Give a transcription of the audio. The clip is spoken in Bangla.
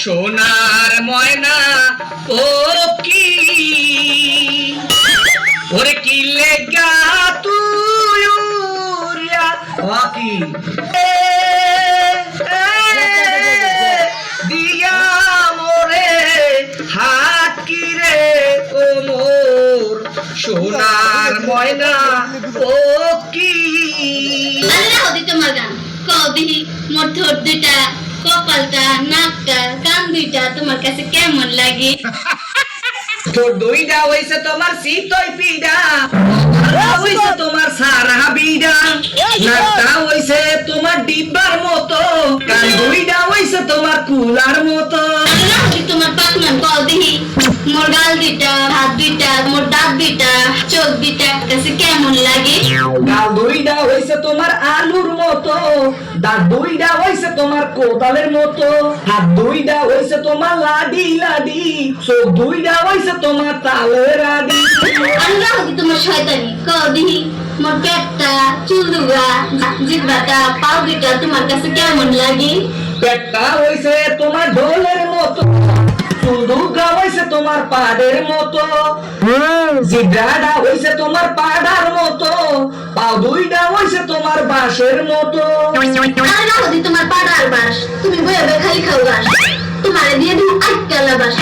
সোনার ময়না ও কি? ওরে কি লেগা তুই উড়িয়া? ও কি? এ, এ, দিয়া মোরে হাত কি সোনার ময়না ও কি? আল্লাহ দি তোমার গান। কদিহি মোর দুইটা কপালটা নাকটা কান দুইটা তোমার কাছে কেমন লাগে? তোর দইটা হইছে তোমার শীতই পিডা হইছে তোমার সারা বিডা নাকটা হইছে তোমার ডিব্বার মতো কান দুইটা হইছে তোমার কুলার মতো। দুইটা হাত দুইটা মোর দাঁত দুইটা চোখ দুইটা কাছে কেমন লাগে? গাল দইটা হইছে তোমার আলুর মতো দাঁত দইটা হইছে তোমার কোদালের মতো হাত দইটা হইছে তোমার লাডি লাডি চোখ দইটা হইছে তোমার তালের আডি আল্লাহ দি তোমার শয়তানি? কদিহি মোর পেটটা চুল দুগা জিব্বাটা পাও দুইটা তোমার কাছে কেমন লাগে? পেটটা হইছে তোমার ঢোলের মতো হইছে তোমার পাদের মতো। জিব্রাডা হইছে তোমার পাড়ার মতো। পাও দুইটা হইছে তোমার বাঁশের মতো। আর না হদি তোমার পাড়ার বাঁশ। তুমি বইয়া খালি খাও বাস তোমারে দিয়ে দিই আটকালা বাস